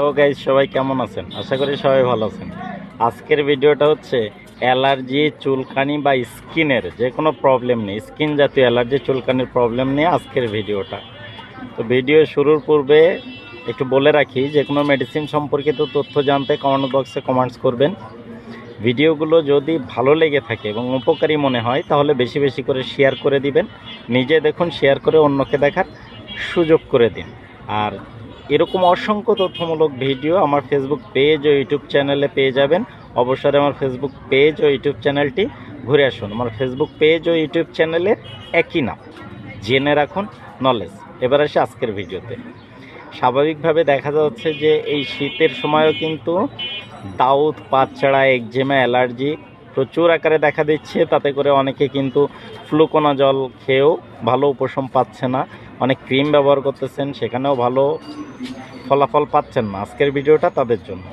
Hello guys সবাই কেমন আছেন? আশা করি সবাই ভালো আছেন। আজকের ভিডিওটা হচ্ছে অ্যালার্জি চুলকানি বা স্কিনের যে কোনো প্রবলেম নেই স্কিন জাতীয় অ্যালার্জি চুলকানির প্রবলেম নিয়ে আজকের ভিডিওটা। তো ভিডিও শুরুর পূর্বে একটু বলে রাখি যে কোনো মেডিসিন সম্পর্কিত তথ্য জানতে কমেন্ট বক্সে কমেন্টস করবেন। ভিডিওগুলো যদি ভালো লেগে থাকে এবং উপকারী মনে হয়, তাহলে বেশি বেশি করে শেয়ার করে দিবেন। নিজে দেখুন শেয়ার করে অন্যকে দেখার সুযোগ করে দিন। আর এরকম অসংখ্য তথ্যমূলক ভিডিও আমার ফেসবুক পেজ ও ইউটিউব চ্যানেলে পেয়ে যাবেন। অবসরে আমার ফেসবুক পেজ ও ইউটিউব চ্যানেলটি ঘুরে আসুন। আমার ফেসবুক পেজ ও ইউটিউব চ্যানেলের একই নাম। জেনে রাখুন নলেজ এবার আসি আজকের ভিডিওতে। স্বাভাবিকভাবে দেখা যাচ্ছে যে এই শীতের সময়ও কিন্তু দাউদ পাতছাড়া একজেমা, অ্যালার্জি প্রচুর আকারে দেখা দিচ্ছে। তাতে করে অনেকে কিন্তু ফ্লুকোনা জল খেয়েও ভালো উপশম পাচ্ছে না। অনেক ক্রিম ব্যবহার করতেছেন, সেখানেও ভালো ফলাফল পাচ্ছেন না। আজকের ভিডিওটা তাদের জন্য।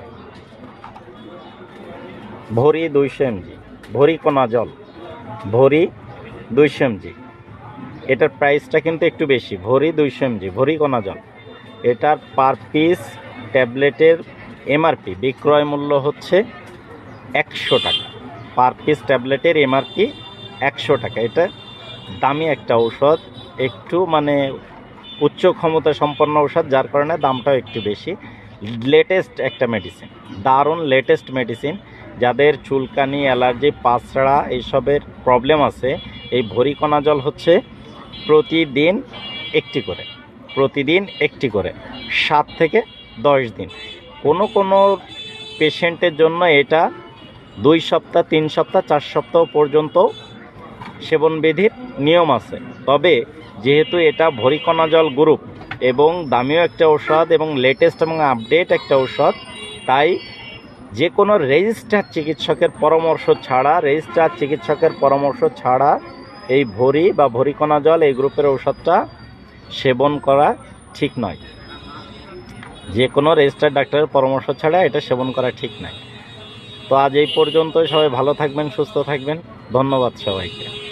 ভরি দুইশো এমজি, ভরি কোনা জল, ভরি দুইশো এমজি। এটার প্রাইসটা কিন্তু একটু বেশি, ভরি দুইশো এমজি, ভরি কোনা জল। এটার পার পিস ট্যাবলেটের এমআরপি, বিক্রয় মূল্য হচ্ছে একশো টাকা। পার পিস ট্যাবলেটের এমআরপি একশো টাকা। এটা দামি একটা ঔষধ একটু মানে উচ্চ ক্ষমতা সম্পন্ন ঔষধ, যার কারণে দামটাও একটু বেশি। লেটেস্ট একটা মেডিসিন দারুণ লেটেস্ট মেডিসিন যাদের চুলকানি, অ্যালার্জি, পাঁচড়া এইসবের প্রবলেম আছে, এই ভরিকণা জল হচ্ছে প্রতিদিন একটি করে, প্রতিদিন একটি করে, সাত থেকে দশ দিন। কোনো কোনো পেশেন্টের জন্য এটা দুই সপ্তাহ, তিন সপ্তাহ, চার সপ্তাহ পর্যন্ত সেবনবিধির নিয়ম আছে। তবে যেহেতু এটা ভরিকণা জল গ্রুপ এবং দামিও একটা ঔষধ এবং লেটেস্ট এবং আপডেট একটা ঔষধ, তাই যে কোনো রেজিস্টার চিকিৎসকের পরামর্শ ছাড়া, রেজিস্টার চিকিৎসকের পরামর্শ ছাড়া এই ভরি বা ভরিকণা জল এই গ্রুপের ঔষধটা সেবন করা ঠিক নয়। যে কোনো রেজিস্টার ডাক্তারের পরামর্শ ছাড়া এটা সেবন করা ঠিক নয়। তো আজ এই পর্যন্ত সবাই ভালো থাকবেন, সুস্থ থাকবেন। ধন্যবাদ সবাইকে।